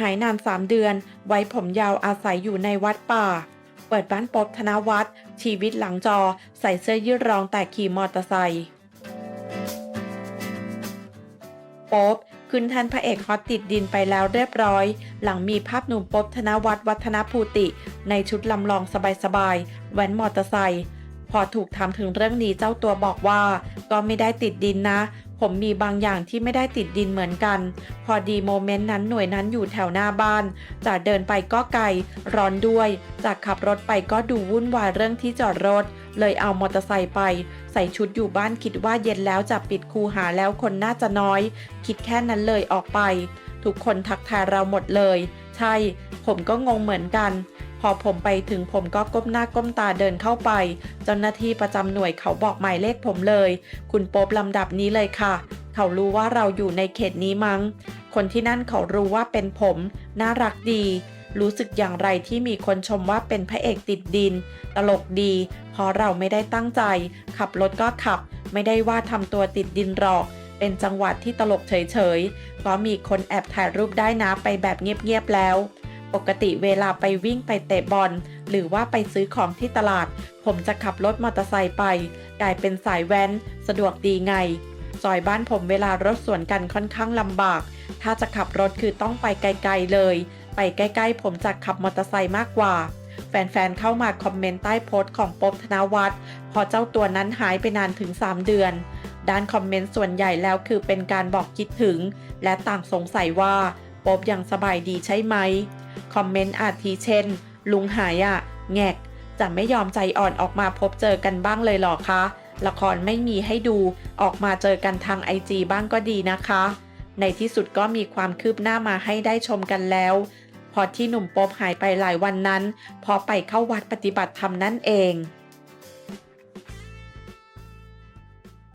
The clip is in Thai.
หายนาน3เดือน ไว้ผมยาวอาศัยอยู่ในวัดป่า เปิดบ้านปบธนวัฒน์ชีวิตหลังจอ ใส่เสื้อยืดรองแต่ขี่มอเตอร์ไซค์ป๊บขึ้นแทนพระเอกฮอตติดดินไปแล้วเรียบร้อย หลังมีภาพหนุ่มป๊บธนวัฒน์วัฒนภูติ ในชุดลำลองสบายๆแว้นมอเตอร์ไซค์ พอถูกถามถึงเรื่องนี้เจ้าตัวบอกว่า ก็ไม่ได้ติดดินนะ ผมมีบางอย่างที่ไม่ได้ติดดินเหมือนกัน พอดีโมเมนต์นั้นหน่วยนั้นอยู่แถวหน้าบ้านจากเดินไปก็ไกล ร้อนด้วย จากขับรถไปก็ดูวุ่นวายเรื่องที่จอดรถ เลยเอามอเตอร์ไซค์ไป ใส่ชุดอยู่บ้านคิดว่าเย็นแล้วจะปิดคูหาแล้วคนน่าจะน้อย คิดแค่นั้นเลยออกไป ทุกคนทักทายเราหมดเลย ใช่ ผมก็งงเหมือนกัน พอผมไปถึงผมก็ก้มหน้าก้มตาเดินเข้าไป เจ้าหน้าที่ประจำหน่วยเขาบอกหมายเลขผมเลย คุณโป๊บลำดับนี้เลยค่ะ เขารู้ว่าเราอยู่ในเขตนี้มั้ง คนที่นั่นเขารู้ว่าเป็นผม น่ารักดี รู้สึกอย่างไรที่มีคนชมว่าเป็นพระเอกติดดิน ตลกดีเพราะเราไม่ได้ตั้งใจ ขับรถก็ขับ ไม่ได้ว่าทำตัวติดดินหรอกเป็นจังหวัดที่ตลกเฉยๆ ก็มีคนแอบถ่ายรูปได้นะไปแบบเงียบๆแล้ว ปกติเวลาไปวิ่งไปเตะบอล หรือว่าไปซื้อของที่ตลาด ผมจะขับรถมอเตอร์ไซค์ไป กลายเป็นสายแว้น สะดวกดีไง ซอยบ้านผมเวลารถสวนกันค่อนข้างลำบาก ถ้าจะขับรถคือต้องไปไกลๆเลย ไปใกล้ๆ ผมจะขับมอเตอร์ไซค์มากกว่า แฟนๆ เข้ามาคอมเมนต์ใต้โพสต์ของป๊บธนวัฒน์พอเจ้าตัวนั้นหายไปนานถึง 3 เดือนด้านคอมเมนต์ส่วนใหญ่แล้วคือเป็นการบอกคิดถึง และต่างสงสัยว่า ป๊บยังสบายดีใช่ไหม คอมเมนต์อาทิเช่น ลุงหายอะแงก จะไม่ยอมใจอ่อนออกมาพบเจอกันบ้างเลยหรอคะ ละครไม่มีให้ดู ออกมาเจอกันทางไอจีบ้างก็ดีนะคะ ในที่สุดก็มีความคืบหน้ามาให้ได้ชมกันแล้ว พอที่หนุ่มโป๊บหายไปหลายวันนั้น พอไปเข้าวัดปฏิบัติธรรมนั่นเอง